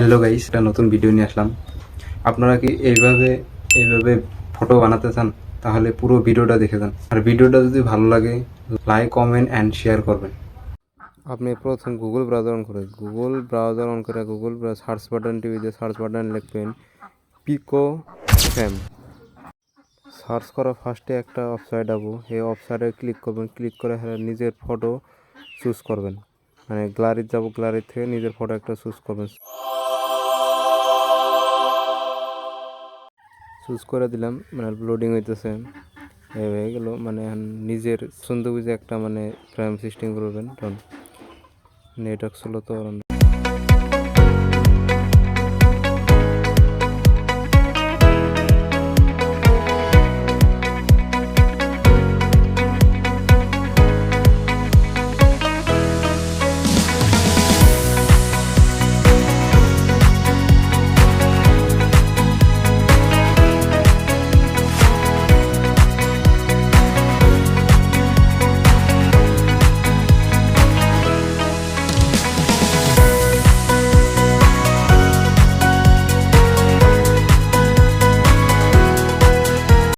Hello guys একটা নতুন video নিয়ে আসলাম। আপনারা কি এইভাবে এইভাবে ফটো বানাতে চান, তাহলে পুরো ভিডিওটা দেখে যান। আর ভিডিওটা যদি ভালো লাগে লাইক কমেন্ট অ্যান্ড শেয়ার করবেন। আপনি প্রথম গুগল ব্রাউজার অন করে গুগল ব্রাউজার অন করে গুগল সার্চ বাটন টিভিতে সার্চ বাটন লিখবেন পিকো ফ্যাম সার্চ করা ফার্স্টে একটা ওয়েবসাইট আবু, এই ওয়েবসাইটে ক্লিক করবেন ক্লিক করে হ্যাঁ নিজের ফটো চুজ করবেন। মানে গ্যালারি যাব গ্যালারি থেকে নিজের ফটো একটা চুজ করবেন। চুজ করে দিলাম মানে লোডিং হইতেছে। হয়ে গেল মানে নিজের সুন্দর বুঝে একটা মানে ফ্রেম সিস্টেম করবেন কারণ নেটওয়ার্ক ছিল তো